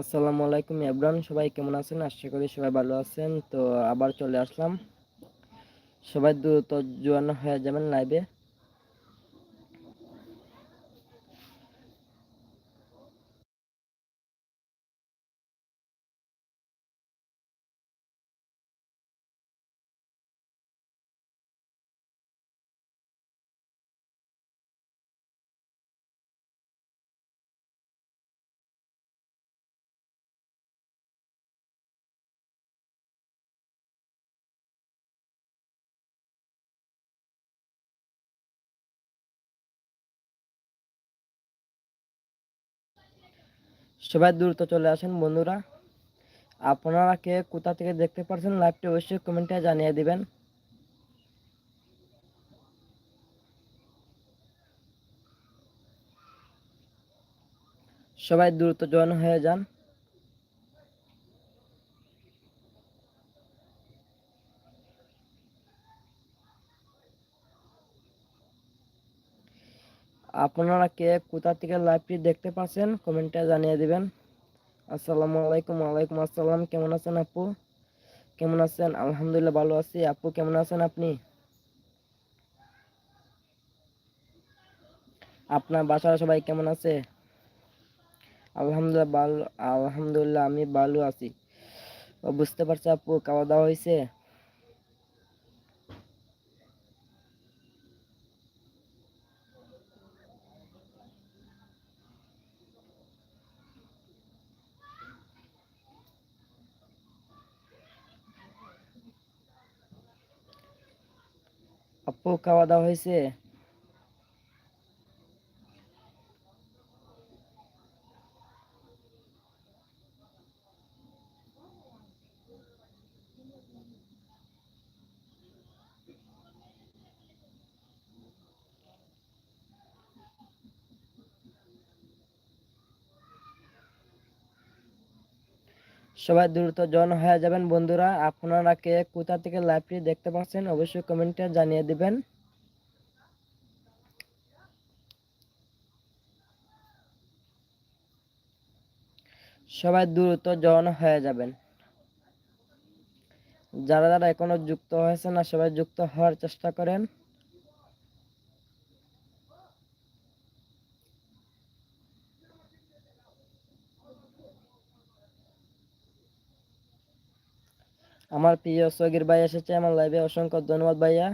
আসসালামু আলাইকুম এভরান সবাই কেমন আছেন? আশা করি সবাই ভালো আছেন। তো আবার চলে আসলাম। সবাই দ্রুত জোয়ানো হয়ে যাবেন লাইভে সবাই দ্রুত চলে আসেন, বন্ধুরা। আপনারা কে কোথা থেকে দেখতে পারছেন লাইভটি অবশ্যই কমেন্টে জানিয়ে দিবেন। সবাই দ্রুত জয়েন হয়ে যান। আপনারা কে, কোথা থেকে লাইভটি দেখতে পাচ্ছেন, কমেন্টে জানিয়ে দিবেন। আসসালামু আলাইকুম, ওয়ালাইকুম আসসালাম, কেমন আছেন আপু? কেমন আছেন? আলহামদুলিল্লাহ ভালো আছি। আপু, কেমন আছেন আপনি? আপনার বাসার সবাই কেমন আছে? আলহামদুলিল্লাহ ভালো, আলহামদুলিল্লাহ আমি ভালো আছি। বুঝতে পারছি আপু, খাওয়া দাওয়া হয়েছে? আপু খাওয়া দাওয়া হয়েছে সবাই দ্রুত জন হয়ে যাবেন, বন্ধুরা। আপনারা কে কোথা থেকে লাইভটি দেখতে পাচ্ছেন অবশ্যই কমেন্টে জানিয়ে দিবেন। সবাই দ্রুত জন হয়ে যাবেন। যারা যারা এখনও যুক্ত হয়েছে না, সবাই যুক্ত হওয়ার চেষ্টা করেন। আমার প্রিয় সগির ভাই এসেছে আমার লাইভে অসংখ্য ধন্যবাদ ভাইয়া।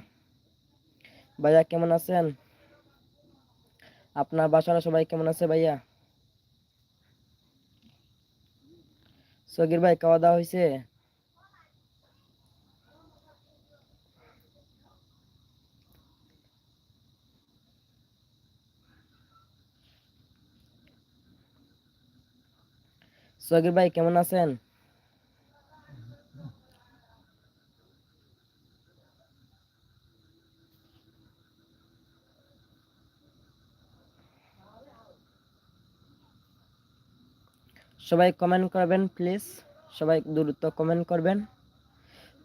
ভাইয়া, কেমন আছেন? আপনার বাসার সবাই কেমন আছে ভাইয়া? সগির ভাই, খাওয়া দাওয়া হয়েছে সগির ভাই, কেমন আছেন? সবাই কমেন্ট করবেন প্লিজ সবাই দ্রুত কমেন্ট করবেন।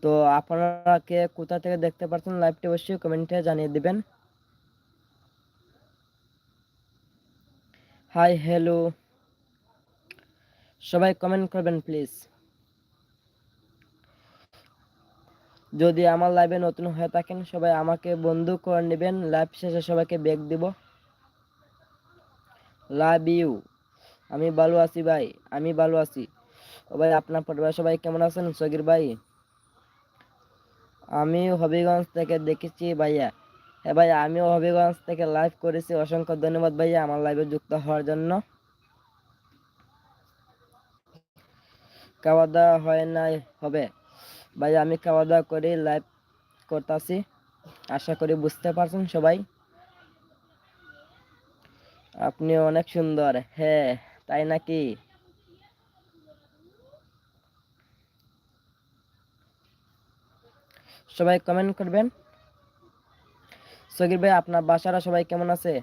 তো আপনারা কোথা থেকে দেখতে পাচ্ছেন লাইভটি অবশ্যই কমেন্টে জানিয়ে দিবেন। হাই হ্যালো সবাই কমেন্ট করবেন প্লিজ যদি আমার লাইভে নতুন হয়ে থাকেন, সবাই আমাকে বন্ধু করে নেবেন। লাইভ শেষে সবাইকে ব্যাগ দিব। লাভ ইউ আমি ভালো আছি ভাই, আমি ভালো আছি। ও ভাই, আপনার পরিবার সবাই কেমন আছেন? সগির ভাই? আমি হবিগঞ্জ থেকে দেখেছি ভাইয়া। হ্যাঁ ভাই, আমিও হবিগঞ্জ থেকে লাইভ করেছি। অসংখ্য ধন্যবাদ ভাইয়া আমার লাইভে যুক্ত হওয়ার জন্য। খাওয়া দাওয়া হয় নাই, হবে। ভাই আমি খাওয়া দাওয়া করে লাইভ করতেছি। আশা করি বুঝতে পারছেন সবাই। আপনি অনেক সুন্দর হ্যাঁ। তাই নাকি? সবাই কমেন্ট করবেন। সগির ভাই, আপনার বাসারা সবাই কেমন আছে?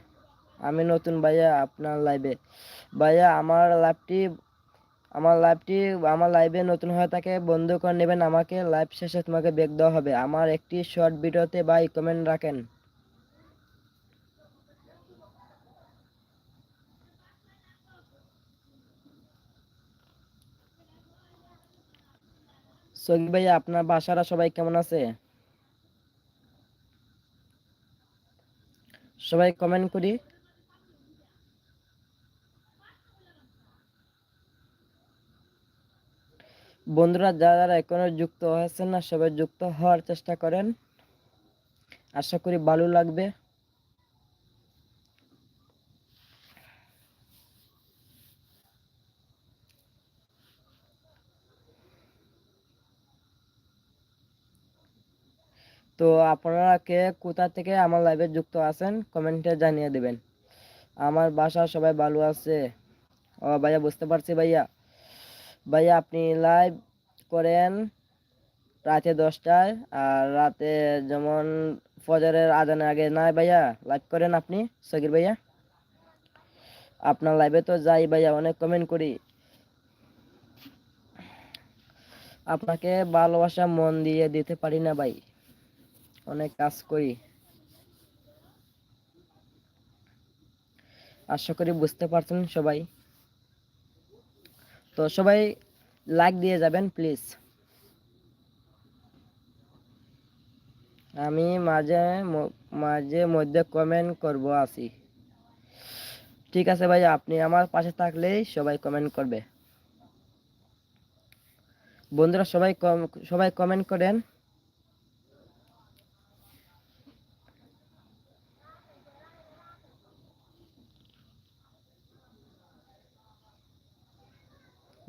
আমি নতুন ভাইয়া আপনার লাইভে ভাইয়া, আমার লাইভটি আমার লাইভটি আমার লাইভে নতুন হয়ে থাকে, বন্ধ করে নেবেন। আমাকে লাইভ শেষে তোমাকে বেগ দেওয়া হবে। আমার একটি শর্ট ভিডিওতে ভাই কমেন্ট রাখেন। সগি ভাইয়া, আপনার বাসারা সবাই কেমন আছে? সবাই কমেন্ট করি। বন্ধুরা, যারা যারা এখনও যুক্ত হয়েছেন না, সবাই যুক্ত হওয়ার চেষ্টা করেন। আশা করি ভালো লাগবে। তো আপনারা কে কোথা থেকে আমার লাইভে যুক্ত আছেন কমেন্টে জানিয়ে দেবেন। আমার বাসা সবাই ভালো আছে? ও ভাইয়া, বুঝতে পারছি ভাইয়া। ভাইয়া, আপনি লাইভ করেন রাতে দশটায়, আর রাতে যেমন ফজরের আজানের আগে নাই ভাইয়া লাইভ করেন আপনি, সগির ভাইয়া। আপনার লাইভে তো যাই ভাইয়া, অনেক কমেন্ট করি। আপনাকে ভালোবাসা মন দিয়ে দিতে পারি না ভাই। অনেক কাজ করি। আশা করি বুঝতে পারছেন সবাই। তো সবাই লাইক দিয়ে যাবেন প্লিজ আমি মাঝে মাঝে মধ্যে কমেন্ট করব আসি ঠিক আছে ভাই, আপনি আমার পাশে থাকলেই সবাই কমেন্ট করবে। বন্ধুরা সবাই কম, সবাই কমেন্ট করেন।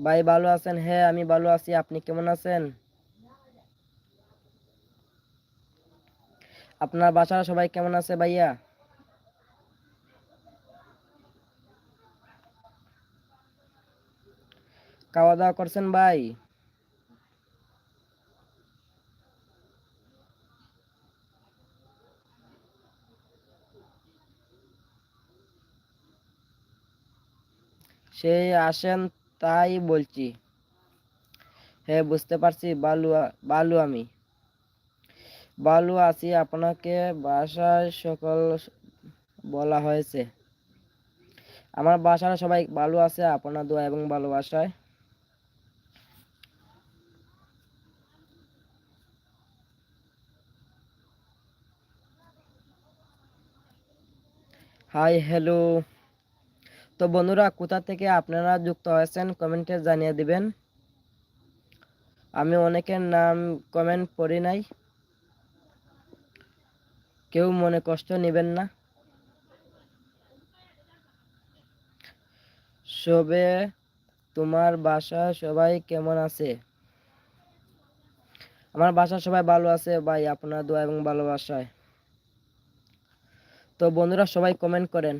ভাই ভালো আছেন? হ্যাঁ আমি ভালো আছি। আপনি কেমন আছেন? আপনার বাসার সবাই কেমন আছে ভাইয়া? খাওয়া দাওয়া করছেন ভাই? সেই আসেন তাই বলছি। হ্যাঁ বুঝতে পারছি, বালু বালু আমি। বালু আছি আপনাকে বাসায় সকল বলা হয়েছে। আমার বাসার সবাই ভালো আছে, আপনার দোয়া এবং ভালোবাসায়। Hi, hello. তো বন্ধুরা, কোথা থেকে আপনারা যুক্ত হয়েছেন কমেন্টে জানিয়ে দিবেন। আমি অনেকের নাম কমেন্ট পড়ি নাই। কেউ মনে কষ্ট নেবেন না। সবে তোমার বাসা সবাই কেমন আছে? আমার বাসা সবাই ভালো আছে ভাই, আপনার দোয়া এবং ভালোবাসায়। তো বন্ধুরা, সবাই কমেন্ট করেন।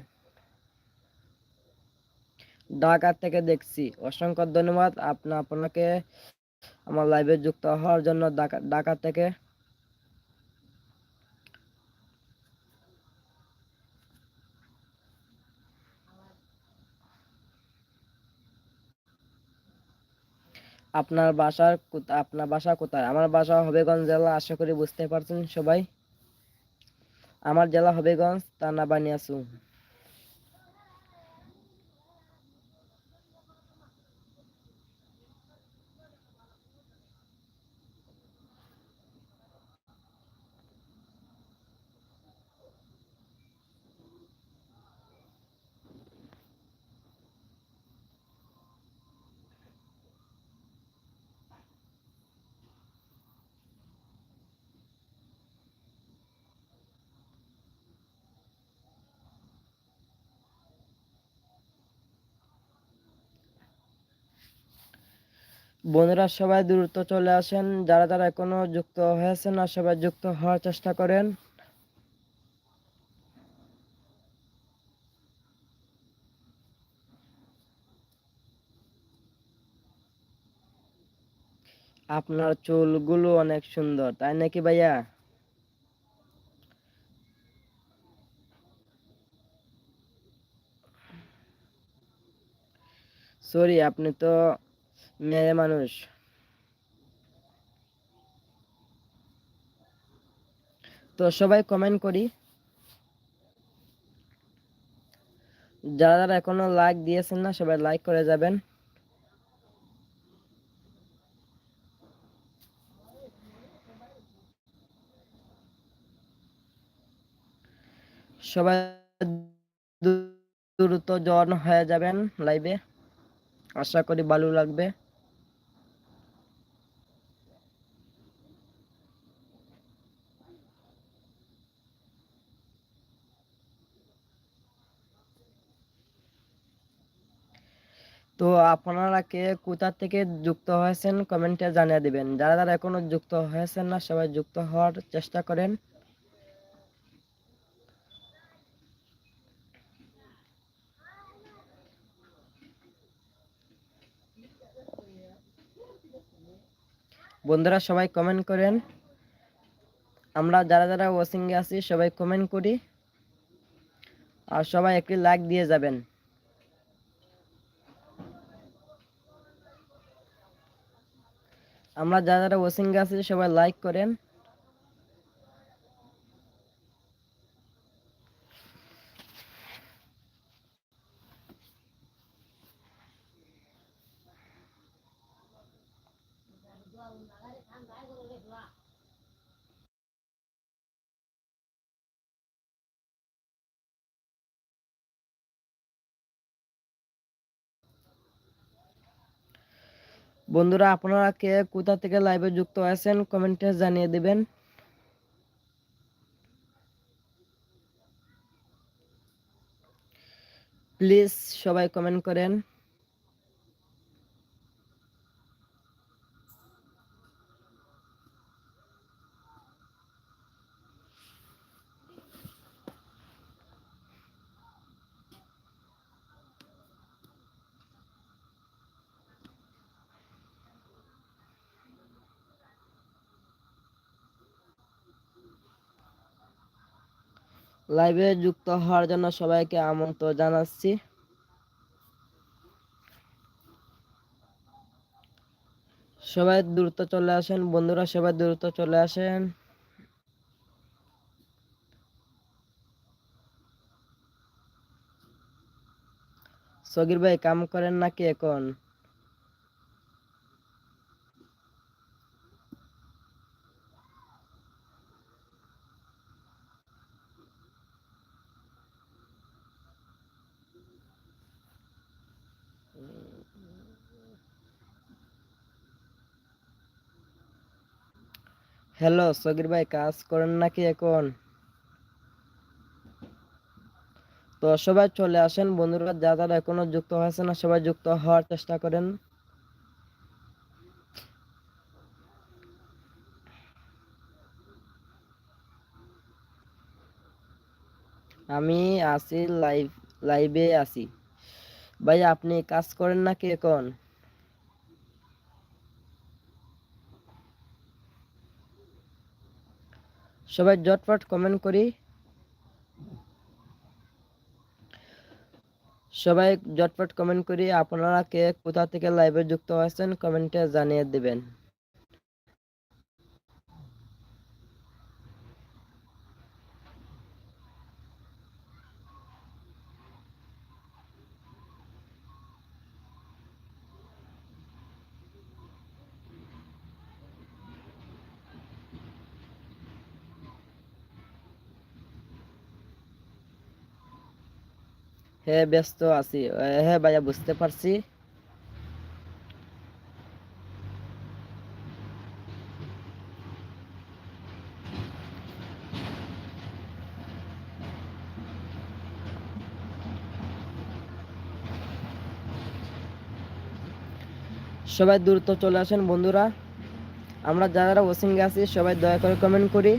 ঢাকা থেকে দেখছি। অসংখ্য ধন্যবাদ। আপনা, আপনাকে আমার লাইভে যুক্ত হওয়ার জন্য ঢাকা থেকে। আপনার বাসার আপনার বাসা কোথায়? আমার বাসা হবিগঞ্জ জেলা, আশা করি বুঝতে পারছেন সবাই। আমার জেলা হবিগঞ্জ থানা বানিয়াসু বোনেরা সবাই দ্রুত চলে আসেন। যারা যারা এখনও যুক্ত হয়েছেন না সবাই যুক্ত হওয়ার চেষ্টা করেন। আপনার চুলগুলো অনেক সুন্দর, তাই নাকি ভাইয়া? সরি আপনি তো মেয়ে মানুষ। তো সবাই কমেন্ট করি। যারা যারা এখনও লাইক দিয়েছেন না, সবাই লাইক করে যাবেন। সবাই দ্রুত জন হয়ে যাবেন লাইভে আশা করি ভালো লাগবে। তো আপনারা কে কোথা থেকে যুক্ত হয়েছেন কমেন্টে জানিয়ে দিবেন। যারা যারা এখনও যুক্ত হয়েছেন না, সবাই যুক্ত হওয়ার চেষ্টা করেন। বন্ধুরা সবাই কমেন্ট করেন। আমরা যারা যারা ওয়াচিংয়ে আছি, সবাই কমেন্ট করি। আর সবাই একটি লাইক দিয়ে যাবেন। আমরা যারা যারা ওয়াশিং আছে সবাই লাইক করেন। বন্ধুরা, আপনারা কে কোথা থেকে লাইভে যুক্ত আছেন কমেন্টে জানিয়ে দেবেন। প্লিজ সবাই কমেন্ট করেন। লাইভে যুক্ত হওয়ার জন্য সবাইকে আমন্ত্রণ জানাচ্ছি। সবাই দ্রুত চলে আসেন, বন্ধুরা সবাই দ্রুত চলে আসেন। সগির ভাই, কাম করেন নাকি এখন? হ্যালো, সগির ভাই, কাজ করেন নাকি এখন? তো সবাই চলে আসেন। বন্ধুরা, যা যারা এখনও যুক্ত হয়েছে না, সবাই যুক্ত হওয়ার চেষ্টা করেন। আমি আছি, লাইভ, লাইভে আছি। ভাই, আপনি কাজ করেন নাকি এখন? সবাই জটপট কমেন্ট করি। সবাই জটপট কমেন্ট করি। আপনারা কে কোথা থেকে লাইভে যুক্ত আছেন কমেন্টে জানিয়ে দিবেন। হ্যাঁ ব্যস্ত আছি। হ্যাঁ ভাইয়া, বুঝতে পারছি। সবাই দ্রুত চলে আসেন বন্ধুরা। আমরা যারা ওসিংয়ে আছি, সবাই দয়া করে কমেন্ট করি।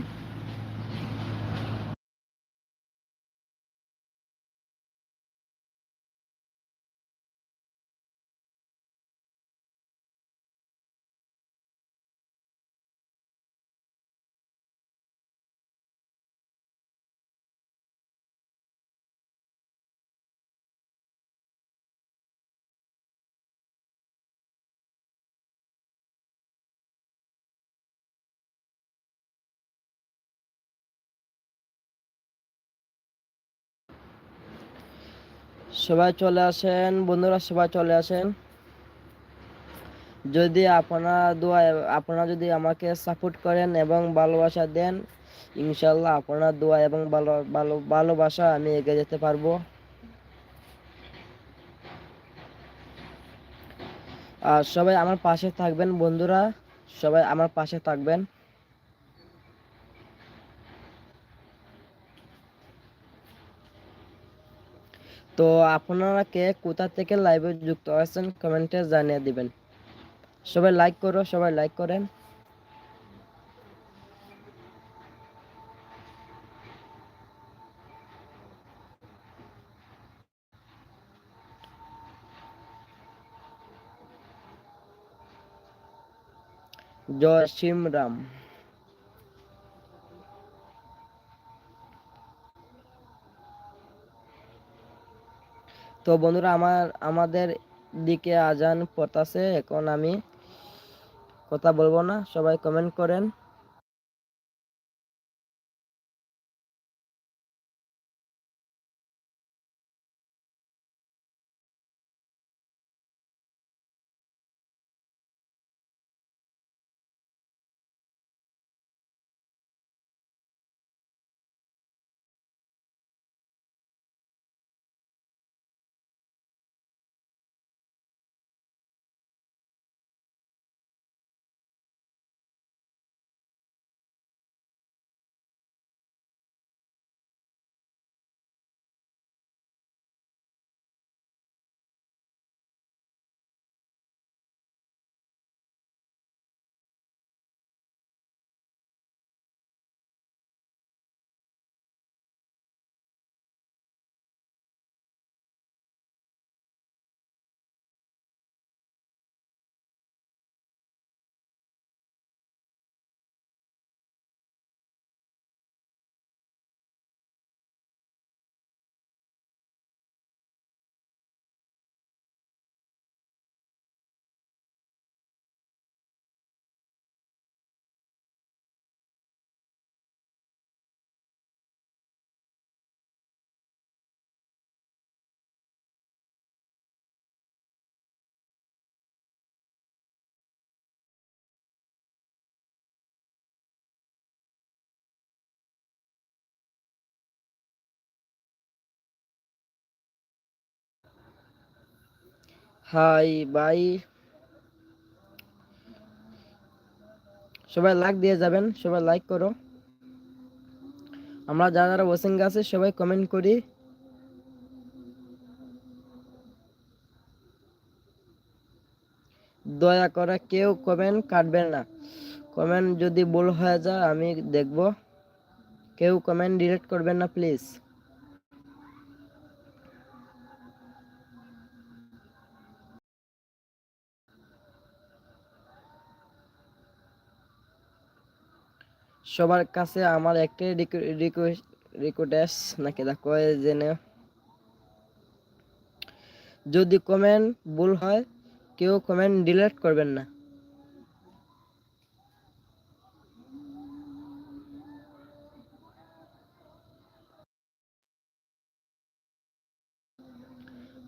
সবাই চলে আসেন, বন্ধুরা সবাই চলে আসেন। যদি আপনারা দোয়া, আপনারা যদি আমাকে সাপোর্ট করেন এবং ভালোবাসা দেন ইনশাল্লাহ আপনার দোয়া এবং ভালো ভালো, ভালোবাসা আমি এগিয়ে যেতে পারব। আর সবাই আমার পাশে থাকবেন, বন্ধুরা। সবাই আমার পাশে থাকবেন। তো আপনারা কে কোথা থেকে লাইভে যুক্ত আছেন কমেন্টে জানিয়ে দিবেন। সবাই লাইক করো, সবাই লাইক করেন। জয় শ্রীরাম তো বন্ধুরা আমার, আমাদের দিকে আজান পড়তাছে, এখন আমি কথা বলব না, সবাই কমেন্ট করেন। High, by. সবাই লাইক দিয়ে যাবেন, সবাই লাইক করো। আমরা যারা যারা ওয়াচিং আছে, সবাই কমেন্ট করি। দয়া করে কেউ কমেন্ট কাটবেন না। কমেন্ট যদি ভুল হয়ে যায়, আমি দেখব। কেউ কমেন্ট ডিলিট করবেন না প্লিজ সবার কাছে আমার একটাই রিকোয়েস্ট নাকি দেখো জেনে যদি কমেন্ট ভুল হয়, কেউ কমেন্ট ডিলিট করবেন না।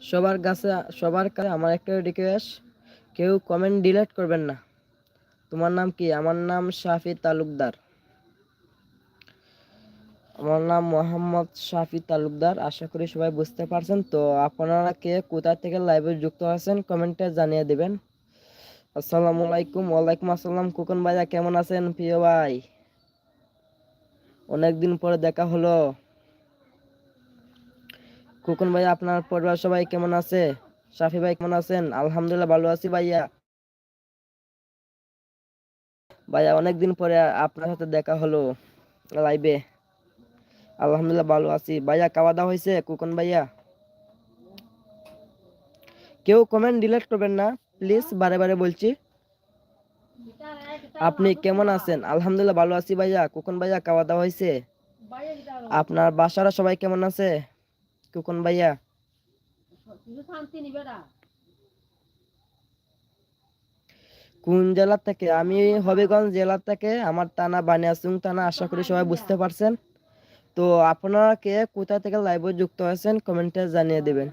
সবার কাছে সবার কাছে আমার একটা রিকোয়েস্ট কেউ কমেন্ট ডিলিট করবেন না। তোমার নাম কি? আমার নাম শাফি তালুকদার। আমার নাম মোহাম্মদ শাফি তালুকদার। আশা করি সবাই বুঝতে পারছেন। তো আপনারা কে কোথা থেকে লাইভে যুক্ত আছেন কমেন্টে জানিয়ে দেবেন। আসসালামু আলাইকুম, ওয়ালাইকুম আসসালাম। কুকন ভাইয়া, কেমন আছেন প্রিয় ভাই? অনেকদিন পরে দেখা হলো। কুকুন ভাই আপনার পরিবার সবাই কেমন আছে? শাফি ভাই, কেমন আছেন? আলহামদুলিল্লাহ ভালো আছি ভাইয়া। ভাইয়া, অনেকদিন পরে আপনার সাথে দেখা হলো লাইভে আলহামদুলিল্লাহ, ভালো আছি। ভাইয়া, খাওয়া দাওয়া হয়েছে? কুকন ভাইয়া? কেউ কমেন্ট ডিলিট করবেন না প্লিজ বারে বারে বলছি। আপনি কেমন আছেন? আলহামদুলিল্লাহ, ভালো আছি ভাইয়া। কুকন ভাইয়া, খাওয়া দাওয়া হয়েছে? আপনার বাসারা সবাই কেমন আছে? কুকন ভাইয়া? কোন জেলা থেকে? আমি হবিগঞ্জ জেলা থেকে। আমার টানা বানিয়াসুং টানা আশা করি সবাই বুঝতে পারছেন। তো আপনারা কে কোথা থেকে লাইভে যুক্ত আছেন কমেন্টে জানিয়ে দিবেন।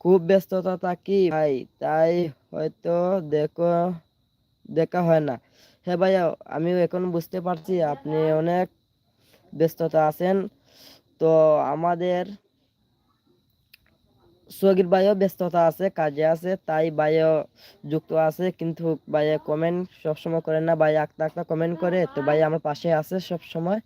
খুব ব্যস্ততা থাকি ভাই তাই হয়তো দেখো দেখা হয় না। হ্যাঁ ভাইয়া আমি এখন বুঝতে পারছি আপনি অনেক ব্যস্ততা আছেন। তো আমাদের সগির ভাইও ব্যস্ততা আছে, কাজে আছে, তাই ভাইও যুক্ত আছে, কিন্তু ভাইয়া কমেন্ট সবসময় করে না ভাই আঁকতে আঁকতে কমেন্ট করে, তো ভাই আমার পাশে আছে সব সময়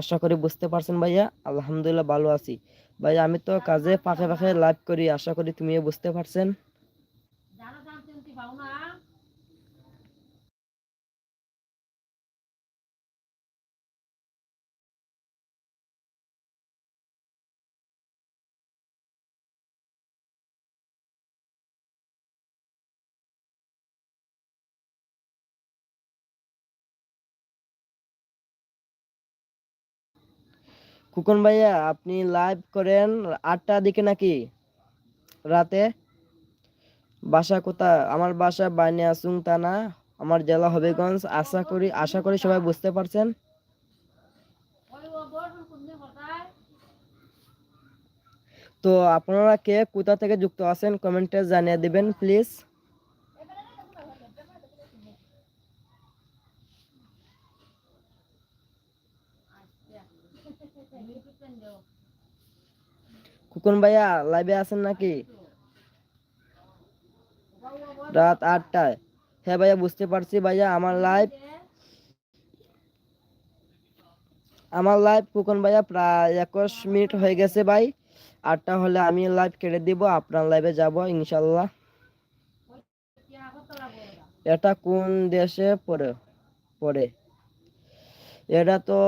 আশা করি বুঝতে পারছেন ভাইয়া, আলহামদুলিল্লাহ ভালো আছি। ভাই আমি তো কাজে পাখে পাখে লাইভ করি, আশা করি তুমিও বুঝতে পারছেন। কুকন ভাইয়া, আপনি লাইভ করেন আটটার দিকে নাকি? রাতে? বাসা কোথা আমার বাসা বানিয়াসুং থানা, আমার জেলা হবিগঞ্জ। আশা করি আশা করি সবাই বুঝতে পারছেন। তো আপনারা কে কোথা থেকে যুক্ত আছেন কমেন্টে জানিয়ে দিবেন প্লিজ কুকুন ভাইয়া লাইভে আছেন নাকি? রাত আটটায়। হ্যাঁ ভাইয়া, বুঝতে পারছি ভাইয়া, আমার লাইভ আমার লাইভ কুকন ভাইয়া প্রায় একুশ মিনিট হয়ে গেছে ভাই। আটটা হলে আমি লাইভ কেটে দিব, আপনার লাইভে যাব ইনশাল্লাহ এটা কোন দেশে পড়ে পড়ে? এটা তো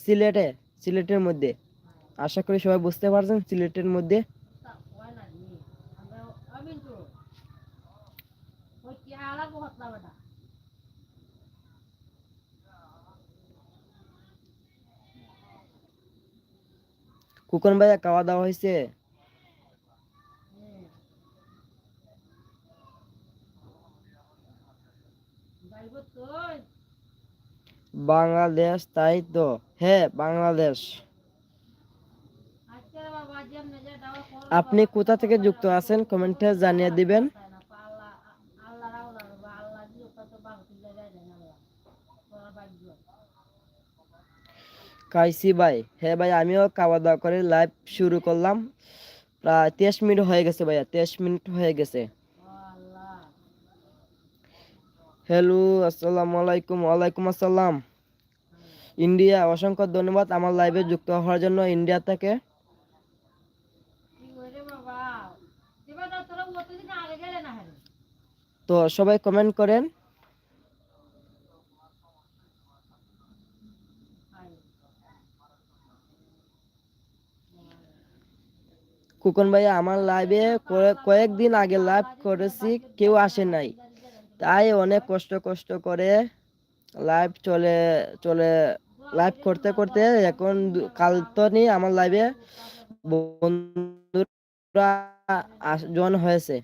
সিলেটে। সিলেটের মধ্যে। আশা করি সবাই বুঝতে পারছেন সিলেটের মধ্যে। কুকন ভাইয়া খাওয়া দাওয়া হয়েছে? বাংলাদেশ তাই তো? হ্যাঁ বাংলাদেশ। আপনি কোথা থেকে যুক্ত আছেন কমেন্টে জানিয়ে দিবেন। কাইসি ভাই হ্যাঁ ভাই আমিও খাওয়া দাওয়া করে লাইভ শুরু করলাম। প্রায় তেইশ মিনিট হয়ে গেছে ভাইয়া তেইশ মিনিট হয়ে গেছে। হ্যালো আসসালামু আলাইকুম ওয়ালাইকুম আসসালাম। ইন্ডিয়া, অসংখ্য ধন্যবাদ আমার লাইভে যুক্ত হওয়ার জন্য ইন্ডিয়া থেকে। তো সবাই কমেন্ট করেন। কুকন ভাইয়া, আমার লাইভে কয়েকদিন আগে লাইভ করেছি, কেউ আসে নাই। তাই অনেক কষ্ট কষ্ট করে লাইভ চলে চলে লাইভ করতে করতে এখন কাল তো নেই, আমার লাইভে বন্ধুরা জন হয়েছে।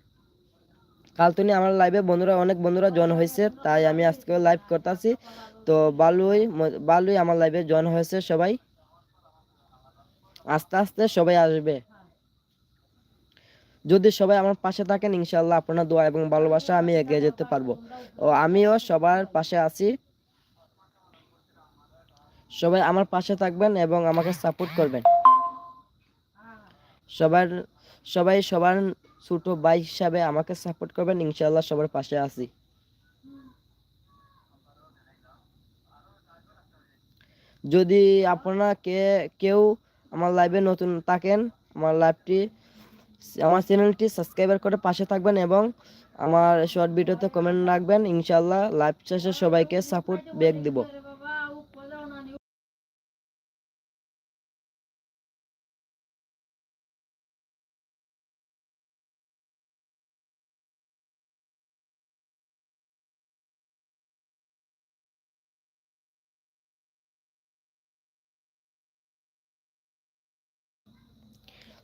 কাল তো আমার লাইভে বন্ধুরা, অনেক বন্ধুরা জন হয়েছে, তাই আমি আজকে লাইভ করতেছি। তো বালুই বালুই আমার লাইভে জন হয়েছে সবাই। আস্তে আস্তে সবাই আসবে। যদি সবাই আমার পাশে থাকেন ইনশাল্লাহ আপনার দোয়া এবং ভালোবাসা আমি এগিয়ে যেতে পারব। ও আমিও সবার পাশে আছি। সবাই আমার পাশে থাকবেন এবং আমাকে সাপোর্ট করবেন। সবার, সবাই সবার ছোট ভাই হিসাবে আমাকে সাপোর্ট করবেন ইনশাল্লাহ সবার পাশে আছি। যদি আপনারা কে, কেউ আমার লাইভে নতুন থাকেন, আমার লাইভটি আমার চ্যানেলটি সাবস্ক্রাইবার করে পাশে থাকবেন এবং আমার শর্ট ভিডিওতে কমেন্ট রাখবেন ইনশাল্লাহ লাইভ শেষে সবাইকে সাপোর্ট ব্যাক দিব।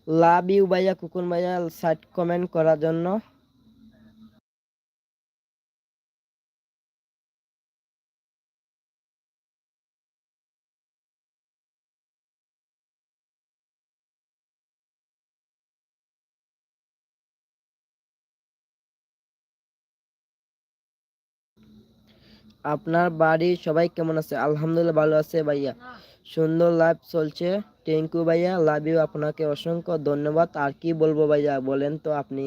লাভ ইউ ভাইয়া কুকুন ভাইয়া সাইড কমেন্ট করার জন্য। আপনার বাড়ির সবাই কেমন আছে? আলহামদুলিল্লাহ ভালো আছে ভাইয়া। সুন্দর লাইভ চলছে। ইউ ভাইয়া লাভ ইউ আপনাকে অসংখ্য ধন্যবাদ। আর কি বলব ভাইয়া, বলেন তো আপনি।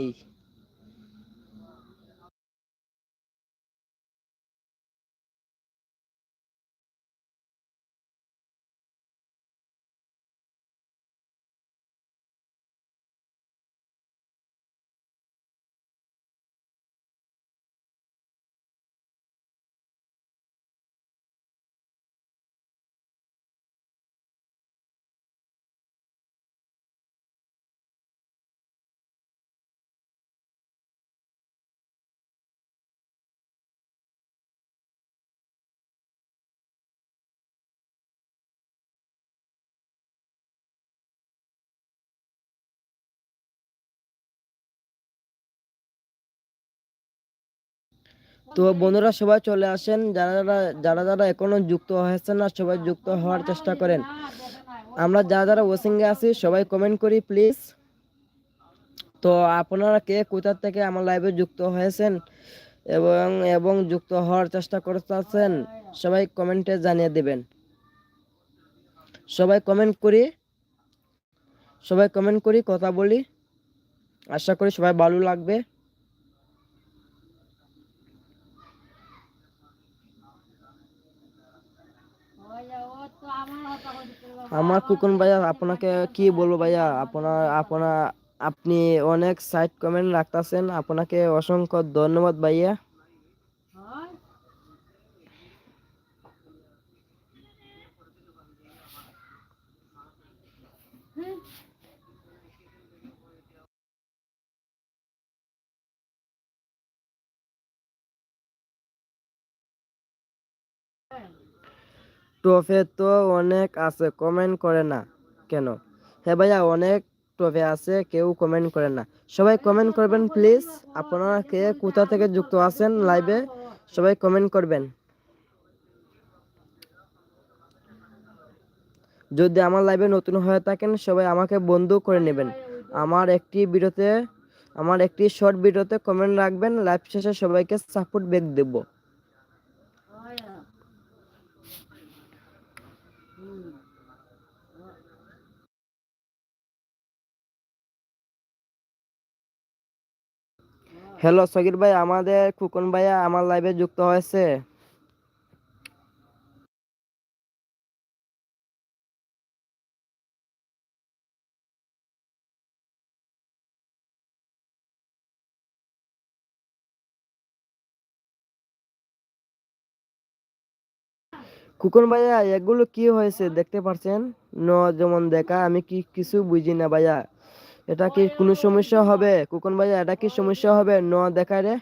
তো বন্ধুরা সবাই চলে আসেন, যারা যারা যারা যারা এখনও যুক্ত হয়েছেন না, সবাই যুক্ত হওয়ার চেষ্টা করেন। আমরা যারা যারা ওয়াসিংয়ে আছি, সবাই কমেন্ট করি প্লিজ তো আপনারা কে কোথা থেকে আমার লাইভে যুক্ত হয়েছেন এবং এবং যুক্ত হওয়ার চেষ্টা করতেছেন, সবাই কমেন্টে জানিয়ে দেবেন। সবাই কমেন্ট করি। সবাই কমেন্ট করি, কথা বলি। আশা করি সবাই ভালো লাগবে। আমার কুকুন ভাইয়া, আপনাকে কি বলব ভাইয়া? আপনার আপনার, আপনি অনেক সাইড কমেন্ট রাখতেছেন। আপনাকে অসংখ্য ধন্যবাদ ভাইয়া। ট্রফে তো অনেক আছে কমেন্ট করে না। কেন? হ্যাঁ ভাইয়া, অনেক ট্রফি আছে, কেউ কমেন্ট করে না। সবাই কমেন্ট করবেন প্লিজ আপনারা কে কোথা থেকে যুক্ত আছেন লাইভে সবাই কমেন্ট করবেন। যদি আমার লাইভে নতুন হয়ে থাকেন, সবাই আমাকে বন্ধু করে নেবেন। আমার একটি ভিডিওতে আমার একটি শর্ট ভিডিওতে কমেন্ট রাখবেন লাইভ শেষে সবাইকে সাপোর্ট ব্যাক দেবো। হ্যালো সগির ভাই, আমাদের খুকন ভাইয়া আমার লাইভে যুক্ত হয়েছে। খুকন ভাইয়া, এগুলো কি হয়েছে দেখতে পাচ্ছেন ন যেমন দেখা, আমি কি কিছু বুঝি না ভাইয়া। এটা কি কোনো সমস্যা হবে? কুকন ভাইয়া এটা কি সমস্যা হবে? ন দেখায় রে।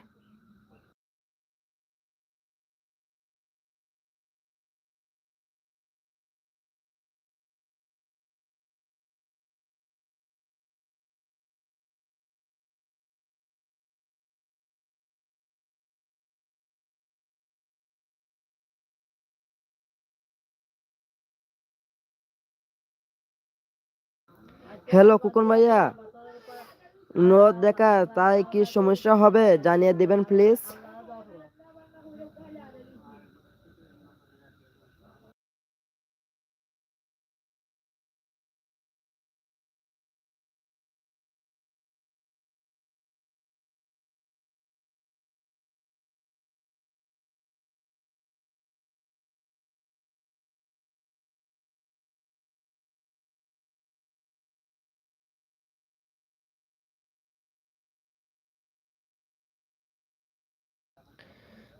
হ্যালো কুকুর ভাইয়া নদ দেখা তাই কি সমস্যা হবে? জানিয়ে দেবেন প্লিজ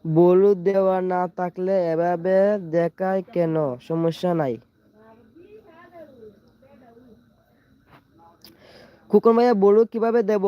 বলু দেওয়া না থাকলে এভাবে দেখায় কেন? সমস্যা নাই। খুকন ভাইয়া বলু কীভাবে দেব?